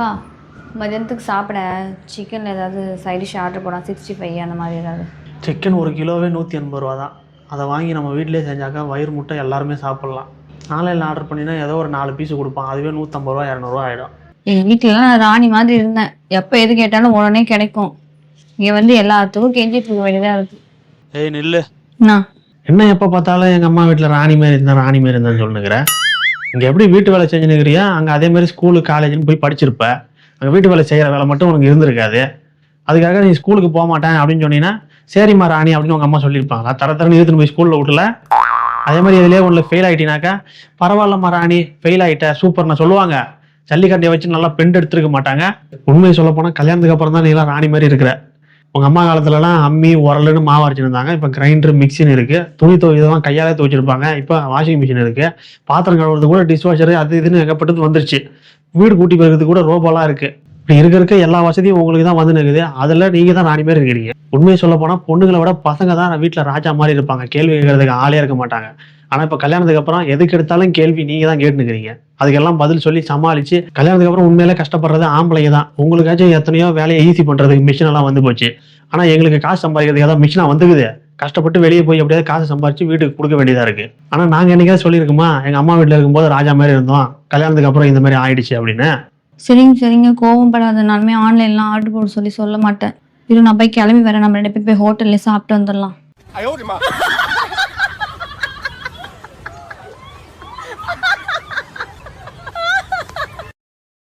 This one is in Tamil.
அப்பா மதியானத்துக்கு சாப்பிட சிக்கனில் ஏதாவது சைட் டிஷ் ஆர்டர் போடலாம் சிக்ஸ்டி ஃபைவ் அந்த மாதிரி ஏதாவது. சிக்கன் ஒரு கிலோவே நூற்றி எண்பது ரூபா தான் அதை வாங்கி நம்ம வீட்டிலே செஞ்சாக்கா வயிறு முட்டை எல்லாருமே சாப்பிட்லாம். ஆன்லைனில் ஆர்டர் பண்ணினா ஏதோ ஒரு நாலு பீஸ் கொடுப்பான். அதுவே நூற்றம்பது ரூபா இரநூறுவா ஆகிடும் எங்கள் வீட்டிலலாம் நான் ராணி மாதிரி இருந்தேன். எப்போ எது கேட்டாலும் உடனே கிடைக்கும். இங்கே வந்து எல்லாத்துக்கும் கெஞ்சிட்டு இருக்க வேண்டியதாக இருக்குது ஏய் நில்லு. என்ன எப்போ பார்த்தாலும் எங்கள் அம்மா வீட்டில் ராணி மாரி இருந்தேன் ராணி மாரி இருந்தேன்னு சொல்லுங்கிறேன் இங்கே எப்படி வீட்டு வேலை செஞ்சுனுக்கிறியா அங்கே அதே மாதிரி ஸ்கூலு காலேஜ்னு போய் படிச்சிருப்ப. அங்கே வீட்டு வேலை செய்கிற வேலை மட்டும் உனக்கு இருந்திருக்காது. அதுக்காக நீ ஸ்கூலுக்கு போக மாட்டேன் அப்படின்னு சொன்னீங்கன்னா சரிம்மா ராணி அப்படின்னு உங்கள் அம்மா சொல்லியிருப்பாங்களா தர தரன்னு இழுத்துன்னு போய் ஸ்கூலில் விட்டல அதே மாதிரி இதுலேயே ஒன்று ஃபெயில் ஆகிட்டினாக்கா பரவாயில்லம்மா ராணி ஃபெயில் ஆகிட்ட சூப்பர்னு சொல்லுவாங்க. ஜல்லிக்கட்டையை வச்சு நல்லா பெண்ட் எடுத்துருக்க மாட்டாங்க. உண்மையை சொல்ல போனால் கல்யாணத்துக்கு அப்புறம் தான் நீலாம் ராணி மாதிரி இருக்கிற. உங்கள் அம்மா காலத்துலலாம் அம்மி உரலுன்னு மாவு அரைச்சிருந்தாங்க இப்போ கிரைண்டர் மிக்சின்னு இருக்குது துணி துவைதான் கையாலே துவைச்சிருப்பாங்க. இப்போ வாஷிங் மிஷின் இருக்குது பாத்திரம் கழுவுறது கூட டிஷ்வாஷர் அது இதுன்னு ஏகப்பட்டது வந்துருச்சு. வீடு கூட்டி போகிறது கூட ரோபோலாம் இருக்குது இப்படி இருக்க இருக்க எல்லா வசதியும் உங்களுக்கு தான் வந்து நிற்குது அதில் நீங்கள் தான் ராணி பேர் இருக்கிறீங்க. உண்மையை சொல்ல போனால் பொண்ணுங்களை விட பசங்க தான் வீட்டில் ராஜா மாதிரி இருப்பாங்க. கேள்வி கேட்கறதுக்கு ஆளே இருக்க மாட்டாங்க. ஆனால் இப்போ கல்யாணத்துக்கு அப்புறம் எதுக்கு எடுத்தாலும் கேள்வி நீங்கள் தான் கேட்டுக்கிறீங்க அதுக்கெல்லாம் பதில் சொல்லி சமாளிச்சு கல்யாணத்துக்கு அப்புறம் உண்மையிலே கஷ்டப்படுறது ஆம்பளைங்க தான் உங்களுக்காச்சும் எத்தனையோ வேலையை ஈஸி பண்ணுறதுக்கு மிஷினெல்லாம் வந்து போச்சு. ஆனால் எங்களுக்கு காசு சம்பாதிக்கிறதுக்கு ஏதாவது மிஷினா வந்துக்குது கஷ்டப்பட்டு வெளியே போய் எப்படியாவது காசு சம்பாரிச்சு வீட்டுக்கு கொடுக்க வேண்டியதாக இருக்குது ஆனால் நாங்கள் என்னைக்காவது சொல்லியிருக்கோமா? எங்கள் அம்மா வீட்டில் இருக்கும்போது ராஜா மாதிரி இருந்தோம். கல்யாணத்துக்கு அப்புறம் இந்த மாதிரி ஆயிடுச்சு அப்படின்னு. சரிங்க சரிங்க. கோவம் படாத நானுமே ஆன்லைன்லாம் ஆர்டர் போட சொல்லி சொல்ல மாட்டேன். இரு நான் போய் கிளம்பி வரேன். நம்ம ரெண்டு பேர் போய் ஹோட்டல்ல சாப்பிட்டு வந்துடலாம்.